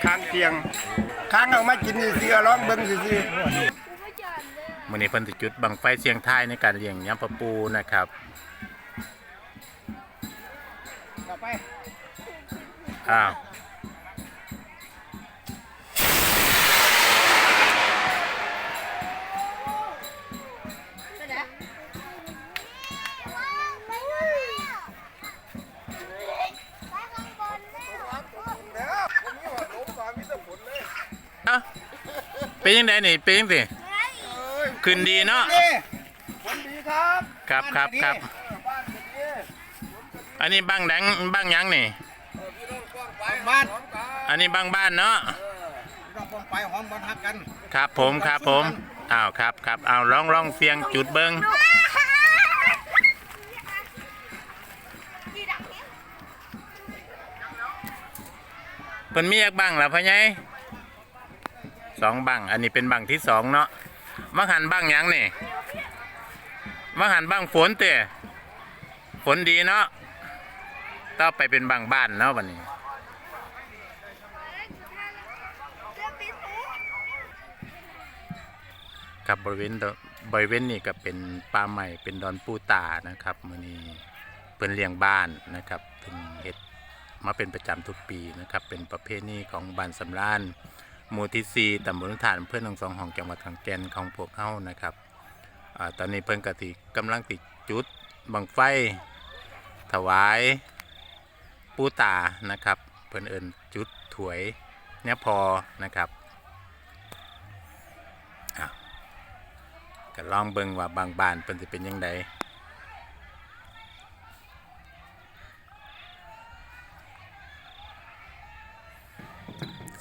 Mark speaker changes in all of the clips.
Speaker 1: เหม็นค้างเตียง ค้างเอามากินนี่สิเอาลองเบิ่งสิสิ
Speaker 2: มื้อนี้เพิ่นสิจุดบังไฟเสียงทายในการเลี้ยงยำปะปูนะครับ
Speaker 1: ต่อไป
Speaker 2: อ้าว
Speaker 1: แล้ว เป็
Speaker 2: นยังไงนี่เป็นยังสิ
Speaker 1: เอ้ย
Speaker 2: ขึ้นดีเนาะ
Speaker 1: นี่ฝนดีครับ
Speaker 2: ครับครับครับ
Speaker 1: เออบ้านก็ดี
Speaker 2: อันนี้บ้างแดงบ้างหยังนี่
Speaker 1: เออพี่น้องกว้างไปบ้าน
Speaker 2: อันนี้บ้างบ้านเนาะ
Speaker 1: เออพี่น้องกว้างไปหอมมันฮักกัน
Speaker 2: ครับผมครับผมอ้าวครับครับเอาลองลองเสียงจุดเบิงเพิ่นมีอีกบังแล้วพ่อใหญ่ สองบังอันนี้เป็นบังที่สองเนาะมังหันบังยังนี่มังหันบังฝนเตะฝนดีเนาะต่อไปเป็นบังบ้านเนาะวันนี้ครับบริเวณบริเวณนี้ก็เป็นป่าใหม่เป็นดอนปูตานะครับมือนี้เพิ่นเลี้ยงบ้านนะครับเพิ่นเฮ็ดมาเป็นประจำทุกปีนะครับ เป็นประเพณีของบ้านสำราน หมู่ที่ 4ตำบลฐานเพื่อนทั้งสองของจังหวัดขอนแก่นของพวกเฮานะครับอตอนนี้เพิ่นกติกำลังติดจุดบังไฟ ถวายปูตานะครับ เพิ่นเอิ้นจุดถวยเนี่ยพอนะครับก็ลองเบิ่งว่าบางบ้านเพิ่นสิเป็นยังไง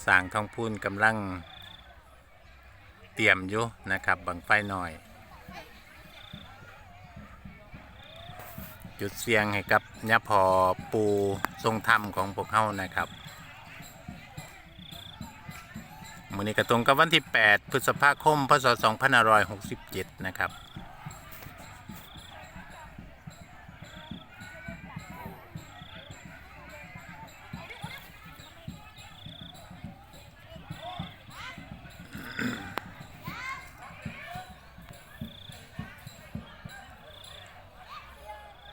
Speaker 2: สร้างทองพูนกำลังเตรียมอยู่นะครับบังไฟหน่อย จุดเสียงให้กับยะพอปูทรงธรรมของพวกเฮานะครับมือนี้ก็ตรงกับวันที่ 8 พฤษภาคม พศ 2567 นะครับ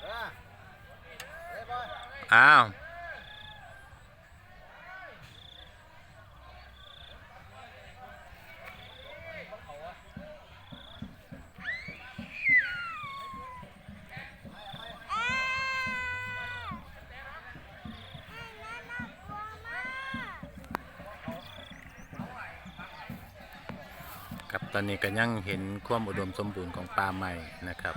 Speaker 1: เออเฮ้ยบ อ้า
Speaker 2: ว ครับตอนนี้ก็ยังเห็นความอุดมสมบูรณ์ของป่าใหม่นะครับ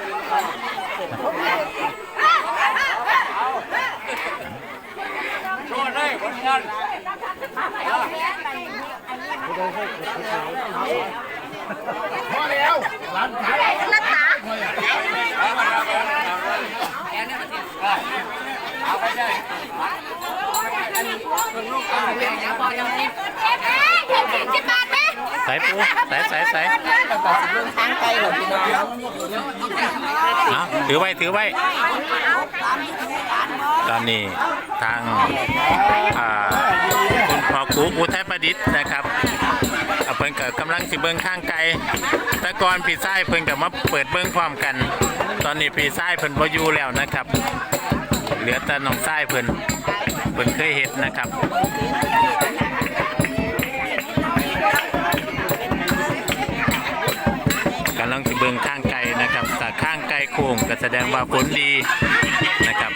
Speaker 1: เอา
Speaker 3: ไปได้ยังพอยังนิด
Speaker 2: ใส่ปูใส่ใส่ใส่
Speaker 3: ทางไกลหรอพี่น้อง
Speaker 2: เอาถือไว้ถือไว้ตอนนี้ทางอ่า คุณพ่อกูอุทัยประดิษฐ์นะครับเพิ่นกับกำลังสิเบิ่งข้างไกลต่ก่อนพี่ชายเพิ่นกับมาเปิดเบิ่งพร้อมกัน ตอนนี้พี่ชายเพิ่นบ่อยู่แล้วนะครับ เหลือแต่น้องชายเพิ่นเพิ่นเคยเฮ็ดนะครับกำลังสิเบิ่งข้างไกลนะครับแต่ข้างไกลโค้งก็แสดงว่าฝนดีนะครับ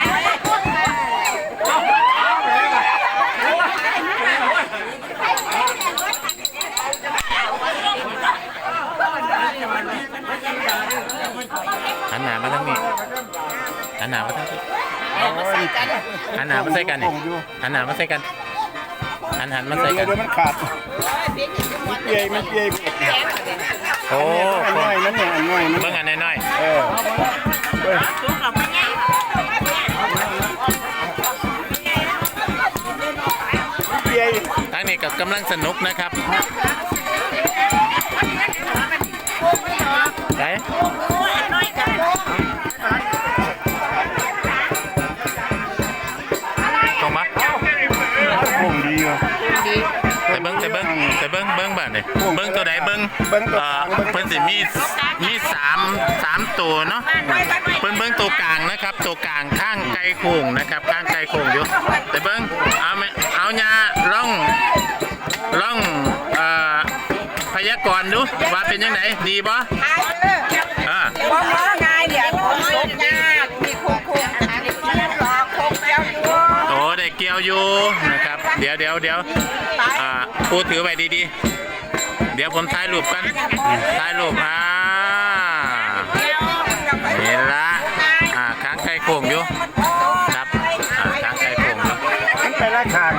Speaker 2: หันหน้ามาทางนี้ หันหน้ามาทางนี้หันหน้ามาใส่กันนี่หันหน้ามาใส่กันหันหันมาใส่กัน
Speaker 1: เดี๋ยวมันขาดมันเปียมันเปีย
Speaker 2: โอ้
Speaker 1: อันน้อยนั่นเนี่ยอันน้อยมัน
Speaker 2: เบิ่งอันน้อย
Speaker 1: เออเปีย
Speaker 2: ๆทางนี้ก็กำลังสนุกนะครับไหน บิ้งตัวใดเบิ้ง
Speaker 1: เบิ่งตัว
Speaker 2: เอ่
Speaker 1: ก
Speaker 2: อ
Speaker 1: ลางเบิ่ง
Speaker 2: เพิ่นสิมีมีสามสามตัวเนาะเพิ่นเบิ้งตัวกลางนะครับ ตัวกลางข้างไกลโค้งนะครับ ข้างไกลโค้งอยู่แต่เบิ้งเอาไหมเอาญาล่องล่องเอ่อพยากรณ์ดูว่าเป็นยังไงดีบ่อ่า
Speaker 4: บ่มอง่ายเดี๋ยวผมสุกยากมีคุกคุกอันนี้มันหลอกคุกเจ้าอยู่
Speaker 2: โอ้ได้เกี่ยวอยู่นะครับ เดี๋ยวเดี๋ยวเดี๋ยวอ่าพูดถือไว้ดีๆ เดี๋ยวผมถ่ายรูปกันถ่ายรูปอ่านี่ละอ่าค้างไก่โค้งอยู่ครับอ่าค้างไก่โค้งอยู่
Speaker 1: มันไปละทาง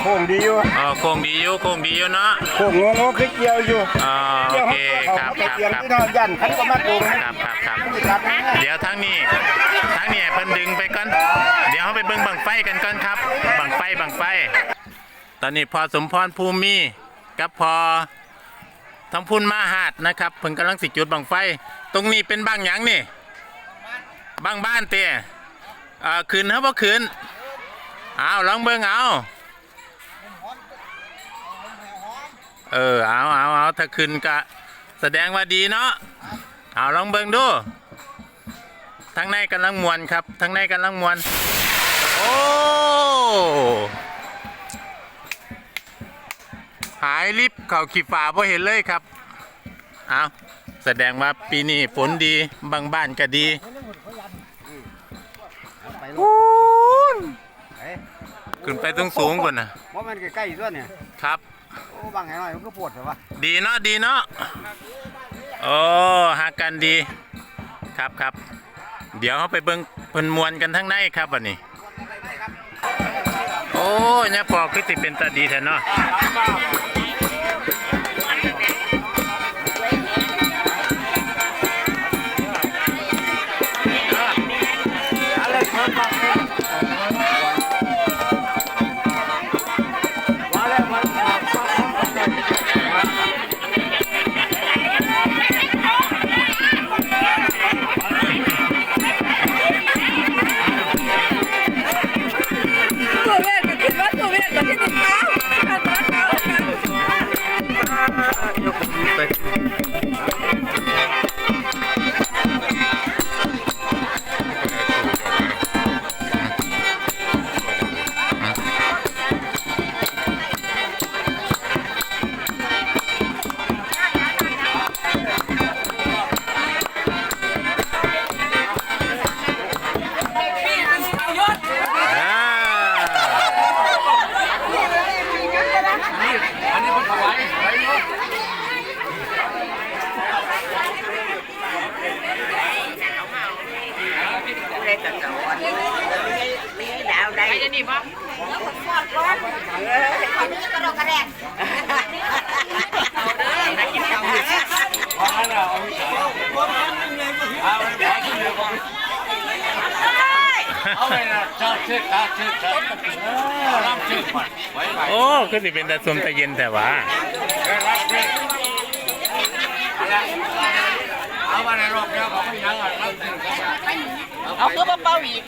Speaker 1: โค้งดีอยู่
Speaker 2: อ๋อโค้งดีอยู่โค้งดีอยู่เนาะ
Speaker 1: โค้งงงๆคือเกี่ยวอยู่
Speaker 2: อ๋อโอ
Speaker 1: เกี่ยว
Speaker 2: เค
Speaker 1: เขา
Speaker 2: ครับ
Speaker 1: เขา
Speaker 2: ครับ
Speaker 1: เกี่ยว
Speaker 2: ครับ
Speaker 1: ที่นอนยันขันก็มาโกง
Speaker 2: ครับครับครับ
Speaker 1: ครับ
Speaker 2: เดี๋ยวทั้งนี้ทั้งนี้เพิ่นดึงไปก่อนเดี๋ยวเขาไปเบิ่งบังไฟกันก่อนครับบังไฟบังไฟ ตอนนี้พอสมพรภูมิกับพอ ทั้งพุนมาหาดนะครับเพิ่นกำลังสิจุดบังไฟ ตรงนี้เป็นบางหยังนี่บางบ้านเตี้ยอ่าคืนเฮาบ่คืนเอาลองเบิ่งเอาเออเอาเอาเอาถ้าคืนก็แสดงว่าดีเนาะเอาลองเบิ่งดูทางในกำลังมวนครับทางในกำลังมวนโอ้ หายลิฟต์เขาขีฟ้าพอเห็นเลยครับเอาแสดงว่าปีนี้ฝนดีบางบ้านก็ดีอู้นขึ้นไปตรงสูงกว่านะ
Speaker 1: ว่ามันใกล้ๆด้วยเนี่ย
Speaker 2: ครับ
Speaker 1: โอ้บางไงหน่อยมันก็ปวดเหรอวะ
Speaker 2: ดีเนาะดีเนาะโอ้หากันดีครับครับ เดี๋ยวเขาไปเบิ่งเพิ่นมวนกันทั้งในครับวันนี้โอ้เนี่ยพอคือสิเป็นตาดีแท้เนาะ
Speaker 3: ไปจะนี่ปะ
Speaker 4: เออเขาไม่กระโดดกระแดก
Speaker 3: เอาเด้อนักกินข้าวอยู่
Speaker 1: เอาไปนะชอบชื่อตาชื่อตารับชื่อก่อนไว้ไว้
Speaker 2: โอ้คือสิเป็นตาสมตะเย็นแต่ว่า
Speaker 1: รับชื่อเอามาในรอบเดียวของยังอะรับชื่อกัน
Speaker 3: 然后荷包包鱼。
Speaker 1: 啊